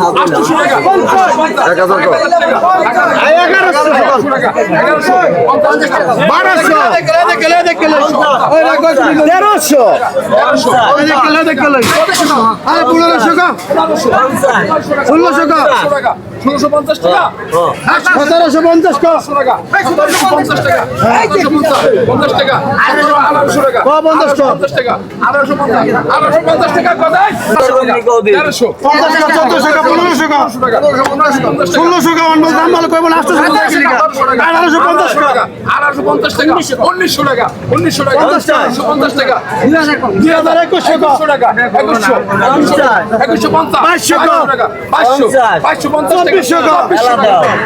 how এক হাজার টাকা। টাকা বারোশো তেরোশো পনেরোশো ষোলোশো ষোলোশো পঞ্চাশ টাকা। সতেরোশো পঞ্চাশ টাকা। পঞ্চাশ টাকা। পঞ্চাশ টাকা। আঠারোশো টাকা পঞ্চাশ? পঞ্চাশ টাকা। আঠারোশো পঞ্চাশ আঠারোশো পঞ্চাশ টাকা। কোথায় তেরোশো পঞ্চাশ কা চোদ্দশো পনেরোশো টাকা ষোলোশো কা অন্য দাম ভালো কইবো আটশোশো পঞ্চাশ কা আঠারোশো পঞ্চাশ কা আঠারোশো পঞ্চাশ টাকা। উনিশশো। টাকা। উনিশশো টাকা। টাকা। উনিশশো পঞ্চাশ টাকা। দুই হাজার একুশশো টাকা। একুশশো একুশশো। পঞ্চাশ বাইশশো। টাকা। বাইশশো বাইশশো। পঞ্চাশ। টাকা। চব্বিশশো কা।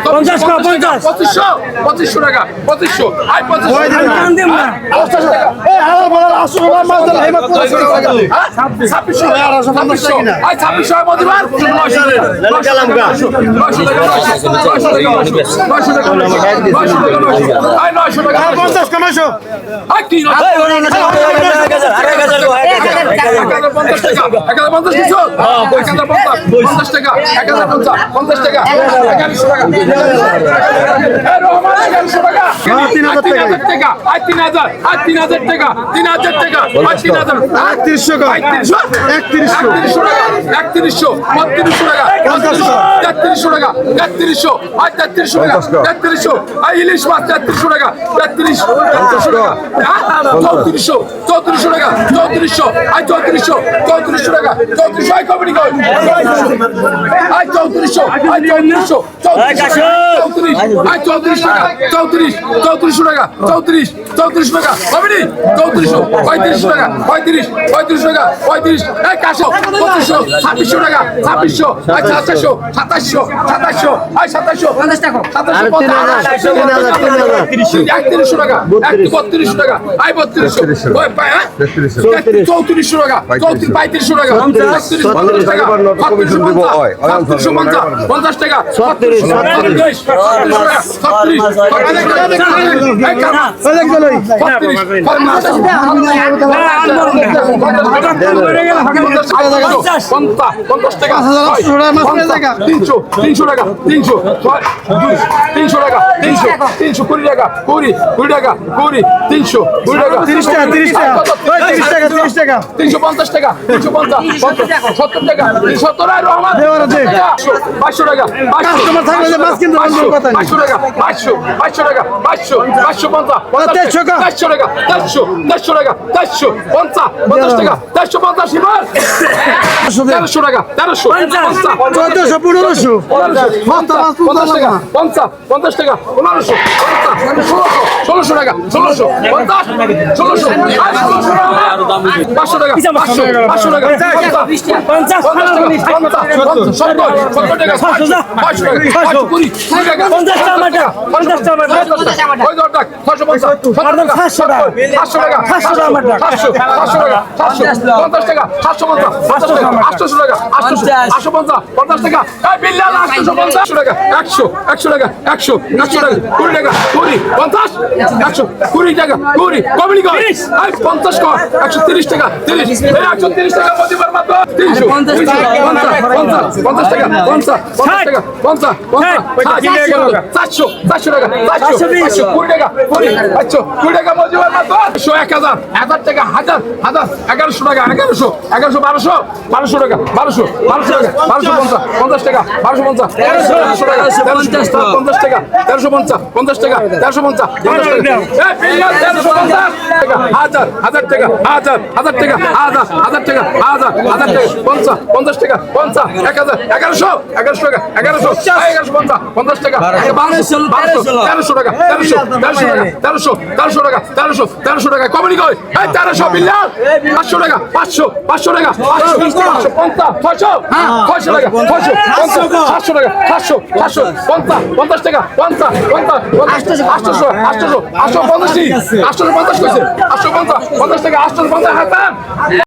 পঞ্চাশ কা, পঞ্চাশ। পঁচিশশো। পঁচিশশো টাকা। পঁচিশশো। আই পঁচিশশো। টাকা। এই হাজার বলার আটশো টাকা মাছ দিলে হেমা পনেরোশো টাকা হ্যাঁ? ছাব্বিশশো ছাব্বিশশো টাকা ছাব্বিশশো হয় প্রতিবার নয়শো নয়শো। পঞ্চাশ টাকা পঞ্চাশ টাকা পঞ্চাশ টাকা একত্রিশশো কা একত্রিশশো। বত্রিশশো টাকা। তেত্রিশশো টাকা। তেত্রিশশো আই তেত্রিশশো টাকা। তেত্রিশশো আই ইলিশ মাছ তেত্রিশশো টাকা। তেত্রিশ তেত্রিশশো টাকা হ্যাঁ? চৌত্রিশশো। চৌত্রিশশো টাকা। চৌত্রিশশো। আই চৌত্রিশশো। চৌত্রিশশো টাকা। চৌত্রিশশো। আই কমিটি আই চৌত্রিশশো। আই চৌত্রিশশো। চৌত্রিশ। আই চৌত্রিশ টাকা। চৌত্রিশ চৌত্রিশশো টাকা চৌত্রিশ চৌত্রিশ টাকা। কমিটি চৌত্রিশশো পঁয়ত্রিশ টাকা পঁয়ত্রিশ পঁয়ত্রিশ টাকা পঁয়ত্রিশ। এই কাশো পঁচিশশো ছাব্বিশশো টাকা ছাব্বিশশো আই সাতাশশো সাতাশশো সাতাশশো আই সাতাশশো সাতাশশো একত্রিশশো টাকা বত্রিশশো টাকা আই বত্রিশশো। হ্যাঁ? চৌত্রিশশো টাকা চৌত্রিশ পঁয়ত্রিশশো টাকা পঞ্চাশ টাকা পঞ্চাশ পঞ্চাশ টাকা ছত্রিশ ছত্রিশ। ছত্রিশ টাকা তিনশো তিনশো টাকা তিনশো তিনশো টাকা তিনশো তিনশো কুড়ি টাকা কুড়ি কুড়ি টাকা কুড়ি তিনশো কুড়ি টাকা তিরিশ টাকা তিরিশ টাকা তিরিশ টাকা তিরিশ টাকা তিনশো পঞ্চাশ টাকা তিনশো পঞ্চাশ সত্তর টাকা সত্তর আর রহমান। পাঁচশো টাকা কথা নেই। পাঁচশো টাকা পাঁচশো পাঁচশো টাকা পাঁচশো পাঁচশো পঞ্চাশ দেড়শো টাকা। দেড়শো টাকা দেড়শো দেড়শো টাকা দেড়শো পঞ্চাশ পঞ্চাশ টাকা দেড়শো পঞ্চাশ এবার তেরোশো টাকা তেরোশো চোদ্দশো পনেরোশো পঞ্চাশ টাকা পঞ্চাশ পঞ্চাশ টাকা পনেরোশো ষোলোশো টাকা ষোলোশো পঞ্চাশ ষোলোশো পাঁচশো টাকা পাঁচশো পাঁচশো টাকা পঞ্চাশ পঞ্চাশ সত্তর সত্তর টাকা পাঁচশো পাঁচশো টাকা পাঁচশো কুড়ি কুড়ি টাকা পঞ্চাশ টাকা পঞ্চাশ টাকা ওই টাকা। ছশো টাকা। সাতশো টাকা। সাতশো সাতশো সাতশো টাকা। সাতশো পঞ্চাশ টাকা। সাতশো পঞ্চাশ। সাতশো টাকা আটশোশো টাকা। আটশো আটশো পঞ্চাশ। পঞ্চাশ টাকা। এই পঞ্চাশ। টাকা। একশো একশো টাকা। একশো একশো টাকা। কুড়ি টাকা। কুড়ি পঞ্চাশ। একশো কুড়ি টাকা। কুড়ি। কমিনি পঞ্চাশ কর। একশো তিরিশ টাকা। তিরিশ। একশো তিরিশ টাকা প্রতিবার মাত্র তিনশো। পঞ্চাশ পঞ্চাশ পঞ্চাশ টাকা। পঞ্চাশ পঞ্চাশ টাকা। পঞ্চাশ চারশো চারশো টাকা। কুড়ি টাকা কুড়ি একশো কুড়ি টাকা মাত্র একশো এক হাজার হাজার টাকা হাজার হাজার এগারোশো টাকা এগারোশো এগারোশো বারোশো বারোশো টাকা বারোশো বারোশো টাকা বারোশো পঞ্চাশ পঞ্চাশ টাকা বারোশো পঞ্চাশ তেরোশো টাকা পঞ্চাশ টাকা তেরোশো পঞ্চাশ পঞ্চাশ টাকা তেরোশো পঞ্চাশ পঞ্চাশ টাকা। এই বিল্লাল তেরোশো পঞ্চাশ হাজার হাজার টাকা হাজার হাজার টাকা হাজার হাজার টাকা হাজার হাজার টাকা পঞ্চাশ পঞ্চাশ টাকা পঞ্চাশ এক হাজার এগারোশো এগারোশো টাকা এগারোশো এগারোশো পঞ্চাশ পঞ্চাশ টাকা বারোশো। বারোশো তেরোশো টাকা তেরোশো তেরোশো টাকা তেরোশো তেরোশো টাকা তেরোশো তেরোশো টাকা। কমিনি কই? এই তেরোশো বিল্লাল পাঁচশো টাকা পাঁচশো পাঁচশো টাকা পাঁচশো পাঁচশো পঞ্চাশ ছয়শো হ্যাঁ। ছয়শো টাকা ছয়শো পঞ্চাশ সাতশো টাকা সাতশো সাতশো পঞ্চাশ পঞ্চাশ টাকা পঞ্চাশ পঞ্চাশ আটশোশো আটশোশো আটশোশো আটশো পঞ্চাশ আটশোশো পঞ্চাশ কইছে। আটশো পঞ্চাশ পঞ্চাশ টাকা আটশোশো পঞ্চাশ হাজার।